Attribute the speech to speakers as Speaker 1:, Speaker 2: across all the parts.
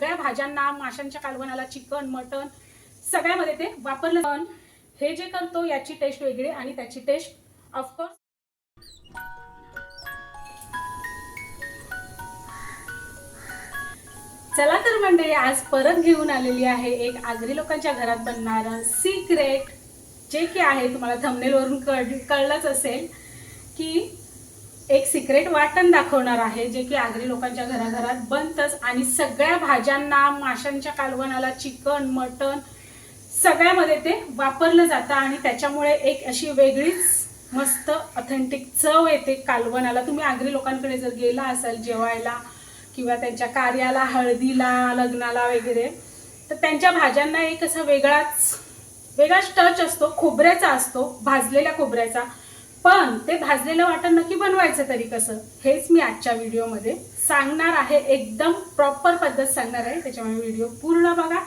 Speaker 1: सगळ्या भाज्यांना माशांच्या कालवणाला चिकन मटन सगळ्यामध्ये ते वापरलं पण हे जे करतो याची टेस्ट वेगळी आणि त्याची टेस्ट ऑफकोर्स चला तर मंडळी आज परत घेऊन आलेली आहे एक आगरी लोकांच्या घरात बनणारं सिक्रेट जे की आहे तुम्हाला थमनेलवरून कळ कळलंच असेल की एक सिक्रेट वाटण दाखवणार आहे जे की आगरी लोकांच्या घराघरात बनतंच. आणि सगळ्या भाज्यांना माशांच्या कालवणाला चिकन मटन सगळ्यामध्ये ते वापरलं जातं आणि त्याच्यामुळे एक अशी वेगळीच मस्त ऑथेंटिक चव येते कालवणाला. तुम्ही आगरी लोकांकडे जर गेला असाल जेवायला किंवा त्यांच्या कार्याला हळदीला लग्नाला वगैरे तर त्यांच्या भाज्यांना एक असा वेगळाच वेगळाच टच असतो खोबऱ्याचा असतो भाजलेल्या खोबऱ्याचा. पण ते भाजलेलं वाटण नक्की बनवायचं तरी कसं? हेच मी आजच्या व्हिडिओमध्ये सांगणार आहे. एकदम प्रॉपर पद्धत सांगणार आहे. त्याच्यामुळे व्हिडिओ पूर्ण बघा.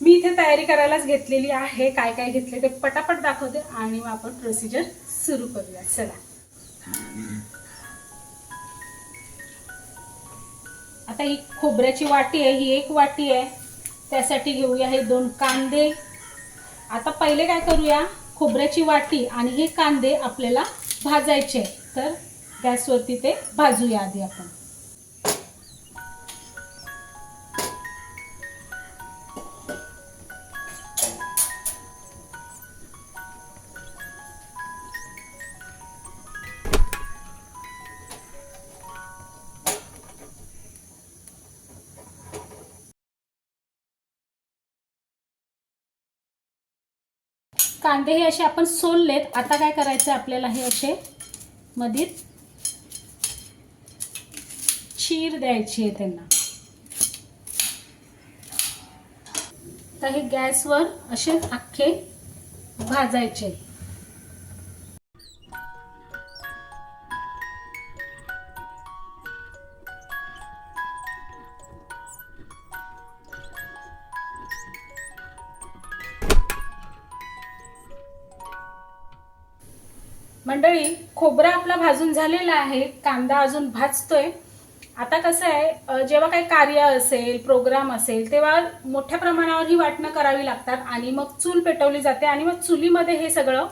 Speaker 1: मी इथे तयारी करायलाच घेतलेली आहे. काय काय घेतले ते पटापट दाखवते आणि मग आपण प्रोसिजर सुरू करूया. चला. आता ही खोबऱ्याची वाटी आहे. ही एक वाटी आहे. त्यासाठी घेऊया हे दोन कांदे. आता पहिले काय करूया? खोबऱ्याची वाटी आणि हे कांदे आपल्याला भाजायचे तर गॅसवरती ते भाजूया आधी आपण. कांदे हे असे आपण सोललेत. आता काय करायचं आपल्याला हे असे? मधीत चीर द्यायची आहे त्यांना. तर हे गॅसवर असे अख्खे भाजायचे. मंडळी खोबरा आपला भाजून झालेला आहे. कांदा अजून भाजतोय. आता कसं आहे जेव्हा काही कार्य असेल प्रोग्राम असेल तेव्हा मोठ्या प्रमाणावर ही वाटणं करावी लागतात आणि मग चूल पेटवली जाते आणि मग चुलीमध्ये हे सगळं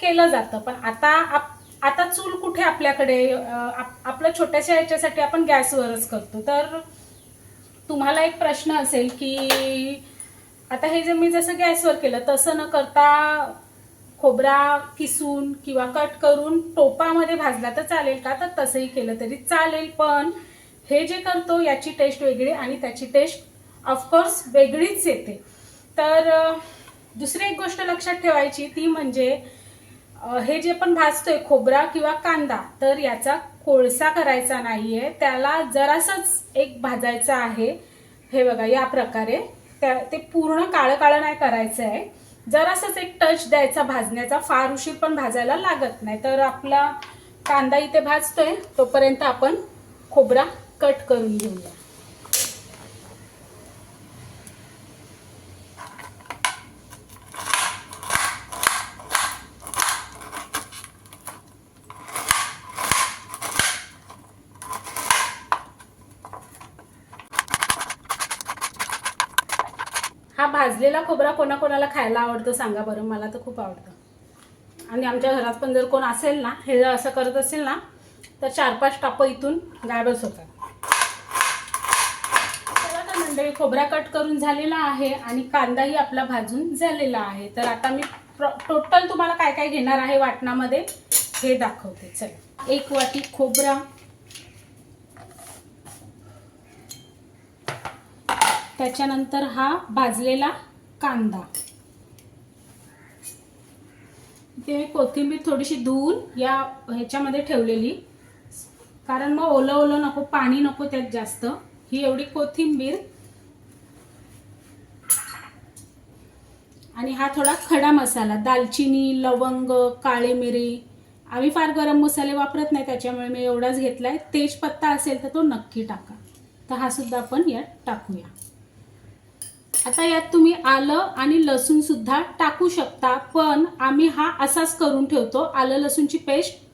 Speaker 1: केलं जातं. पण आता आप आता चूल कुठे आपल्याकडे? आप- आपलं छोट्याशा याच्यासाठी आपण गॅसवरच करतो. तर तुम्हाला एक प्रश्न असेल की आता हे जे मी जसं गॅसवर केलं तसं न करता खोबरा किसून किंवा कट करून टोपामध्ये भाजला तर चालेल का? तर तसंही केलं तरी चालेल. पण हे जे करतो याची टेस्ट वेगळी आणि त्याची टेस्ट ऑफकोर्स वेगळीच येते. तर दुसरी एक गोष्ट लक्षात ठेवायची ती म्हणजे हे जे पण भाजतोय खोबरा किंवा कांदा तर याचा कोळसा करायचा नाहीये. त्याला जरासच एक भाजायचं आहे. हे बघा या प्रकारे. त्या ते पूर्ण काळं काळं नाही करायचं आहे जरासच एक टच द्यायचा भाजण्याचा. फार उशीर पण भाजायला लागत नाही. तर आपला कांदा इथे भाजतोय. तोपर्यंत आपण खोबरा कट करून घेऊया हा भाजलेला खोबरा कोणाकोणाला खायला आवडतो सांगा बरं मला तर खूप आवडतं. आणि आमच्या घरात पण जर कोण असेल ना हे जर असं करत असेल ना तर चार पाच टापं इथून गायबच होतात. तर मंडळी खोबरा कट करून झालेला आहे आणि कांदाही आपला भाजून झालेला आहे. तर आता मी टोटल तुम्हाला काय काय घेणार आहे वाटणामध्ये हे दाखवते. चला. एक वाटी खोबरा त्याच्यानंतर हा भाजलेला कांदा. ते कोथिंबीर थोडीशी धुवून या ह्याच्यामध्ये ठेवलेली. कारण मग ओलं ओलं नको पाणी नको त्यात जास्त. ही एवढी कोथिंबीर. आणि हा थोडा खडा मसाला दालचिनी लवंग काळी मिरी. आम्ही फार गरम मसाले वापरत नाही त्याच्यामुळे मी एवढाच घेतलाय. तेजपत्ता असेल तर तो नक्की टाका. तर हा सुद्धा आपण यात टाकूया. आता यात तुम्ही आलं आणि लसूण सुद्धा टाकू शकता पण आम्ही हा असाच करून ठेवतो. आलं लसूणची पेस्ट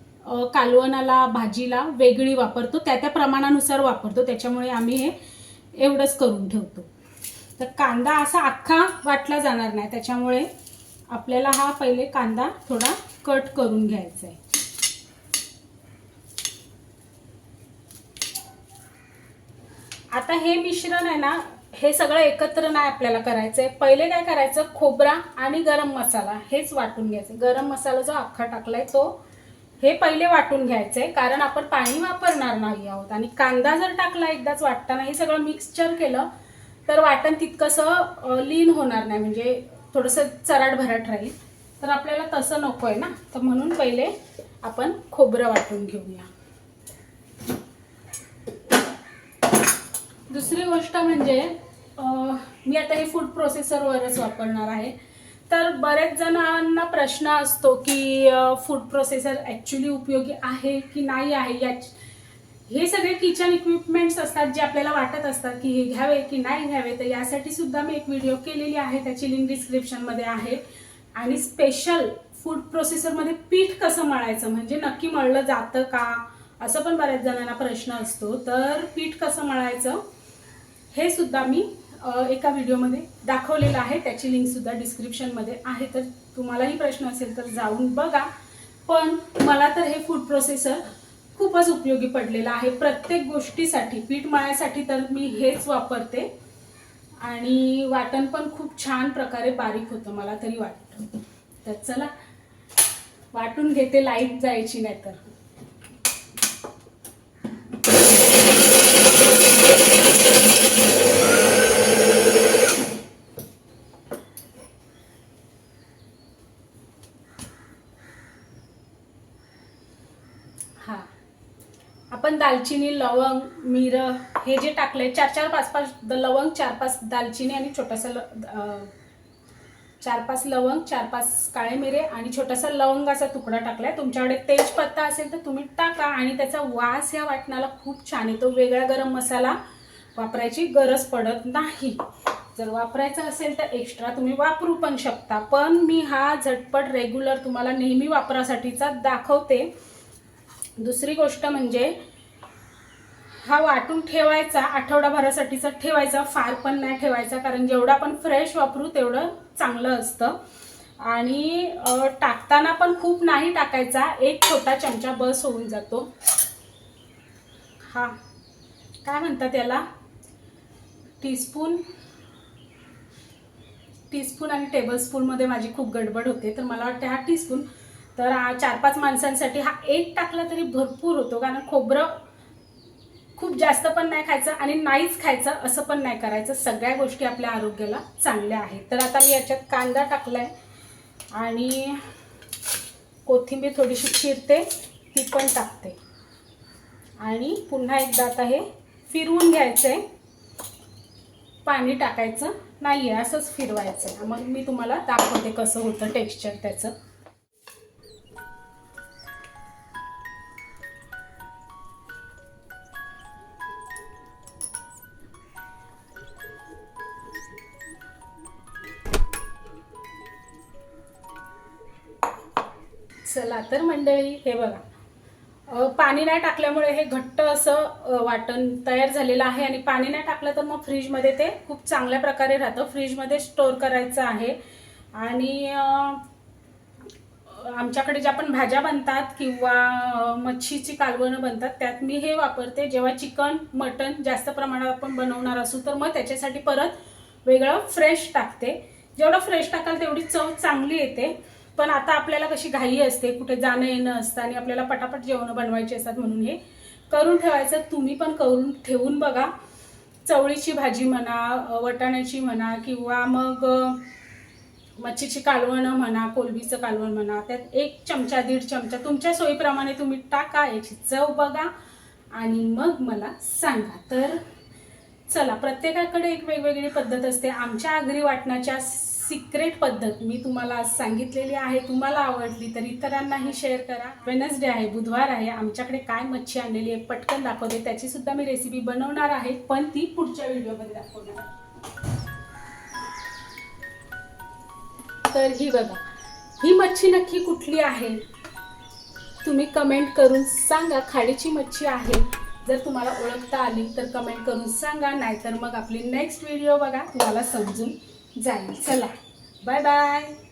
Speaker 1: कालवणाला भाजीला वेगळी वापरतो त्या त्या प्रमाणानुसार वापरतो त्याच्यामुळे आम्ही हे एवढंच करून ठेवतो. तर कांदा असा अख्खा वाटला जाणार नाही त्याच्यामुळे आपल्याला हा पहिले कांदा थोडा कट करून घ्यायचा आहे. आता हे मिश्रण आहे ना हे सगळं एकत्र नाही आपल्याला करायचं आहे पहिले काय करायचं? खोबरा आणि गरम मसाला हेच वाटून घ्यायचं. गरम मसाला जो अख्खा टाकलाय तो हे पहिले वाटून घ्यायचंय. कारण आपण पाणी वापरणार नाही आहोत. आणि कांदा जर टाकला एकदाच वाटताना हे सगळं मिक्सचर केलं तर वाटण तितकंसं लीन होणार नाही. म्हणजे थोडंसं चराट भराट राहील. तर आपल्याला तसं नको आहे ना? तर म्हणून पहिले आपण खोबरं वाटून घेऊया. दुसरी गोष्ट म्हणजे मी आता हे फूड प्रोसेसरवरच वापरणार आहे. तर बऱ्याच जणांना प्रश्न असतो की फूड प्रोसेसर ॲक्च्युली उपयोगी आहे की नाही आहे? या हे सगळे किचन इक्विपमेंट्स असतात जे आपल्याला वाटत असतात की हे घ्यावे की नाही घ्यावे तर यासाठी सुद्धा मी एक व्हिडिओ केलेली आहे. त्याची लिंक डिस्क्रिप्शनमध्ये आहे. आणि स्पेशल फूड प्रोसेसरमध्ये पीठ कसं मळायचं? म्हणजे नक्की मळलं जातं का? असं पण बऱ्याच जणांना प्रश्न असतो. तर पीठ कसं मळायचं? हे सुद्धा मी एका व्हिडिओमध्ये दाखवलेलं आहे. त्याची लिंकसुद्धा डिस्क्रिप्शनमध्ये आहे. तर तुम्हालाही प्रश्न असेल तर जाऊन बघा. पण मला तर हे फूड प्रोसेसर खूपच उपयोगी पडलेलं आहे. प्रत्येक गोष्टीसाठी पीठ मळायसाठी तर मी हेच वापरते. आणि वाटण पण खूप छान प्रकारे बारीक होतं मला तरी वाटतं. तर चला वाटून घेते लाइट जायची नाही तर दालचिनी लवंग मिरं हे जे टाकलंय चार चार पाच पाच द- लवंग चार पाच दालचिनी आणि छोटासा ल चार पाच लवंग चार पाच काळे मिरे आणि छोटासा लवंगाचा तुकडा टाकलाय. तुमच्याकडे तेजपत्ता असेल तर तुम्ही टाका आणि त्याचा वास या वाटणाला खूप छान येतो. वेगळा गरम मसाला वापरायची गरज पडत नाही. जर वापरायचा असेल तर एक्स्ट्रा तुम्ही वापरू पण शकता. पण मी हा झटपट रेग्युलर तुम्हाला नेहमी वापरासाठीचा दाखवते. दुसरी गोष्ट म्हणजे हा वाटून ठेवायचा आठवडाभरासाठीचा ठेवायचा फार पण नाही ठेवायचा कारण जेवढं आपण फ्रेश वापरू तेवढं चांगलं असतं. आणि टाकताना पण खूप नाही टाकायचा एक छोटा चमचा बस होऊन जातो. हा. काय म्हणतात याला? टीस्पून टीस्पून आणि टेबलस्पूनमध्ये माझी खूप गडबड होते तर मला वाटते हा टीस्पून तर चार पाच माणसांसाठी हा एक टाकला तरी भरपूर होतो कारण खोबरं खूप जास्त पण नाही खायचं आणि नाहीच खायचं असं पण नाही करायचं. सगळ्या गोष्टी आपल्या आरोग्याला चांगल्या आहेत. तर आता मी याच्यात कांदा टाकलाय आणि कोथिंबीर थोडीशी चिरते ती पण टाकते. आणि पुन्हा एकदा आता हे फिरवून घ्यायचं आहे पाणी टाकायचं नाही आहे असंच फिरवायचं आहे मग मी तुम्हाला दाखवते कसं होतं टेक्स्चर त्याचं. चला तर मंडळी हे बघा. पाणी नाही टाकल्यामुळे हे घट्ट असं वाटण तयार झालेलं आहे आणि पाणी नाही टाकलं तर मग फ्रीजमध्ये ते खूप चांगल्या प्रकारे राहतं. फ्रीजमध्ये स्टोअर करायचं आहे. आणि आमच्याकडे ज्या पण भाज्या बनतात किंवा मच्छीची कालवणं बनतात त्यात मी हे वापरते. जेव्हा चिकन मटन जास्त प्रमाणात आपण बनवणार असू तर मग त्याच्यासाठी परत वेगळं फ्रेश टाकते. जेवढं फ्रेश टाकाल तेवढी चव चांगली येते. पण आता आपल्याला कशी घाई असते कुठे जाणं येणं असतं आणि आपल्याला पटापट जेवणं बनवायची असतात म्हणून हे करून ठेवायचं. तुम्ही पण करून ठेवून बघा. चवळीची भाजी म्हणा वटाण्याची म्हणा किंवा मग मच्छीची कालवणं म्हणा कोलबीचं कालवण म्हणा त्यात एक चमचा दीड चमचा तुमच्या सोयीप्रमाणे तुम्ही टाका याची चव बघा आणि मग मला सांगा. तर चला प्रत्येकाकडे एक वेगवेगळी पद्धत असते. आमच्या आगरी वाटणाच्या सिक्रेट पद्धत मी तुम्हाला आज सांगितलेली आहे तुम्हाला आवडली तर इतरांनाही शेअर करा. वेनसडे आहे बुधवार आहे आमच्याकडे काय मच्छी आणलेली आहे पटकन दाखवते त्याची सुद्धा मी रेसिपी बनवणार आहे पण ती पुढच्या व्हिडिओमध्ये दाखवणार तर ही बघा ही मच्छी नक्की कुठली आहे? तुम्ही कमेंट करून सांगा खाडीची मच्छी आहे. जर तुम्हाला ओळखता आली तर कमेंट करून सांगा नाहीतर मग आपली नेक्स्ट व्हिडिओ बघा तुम्हाला समजून जाईल. चला. Bye bye.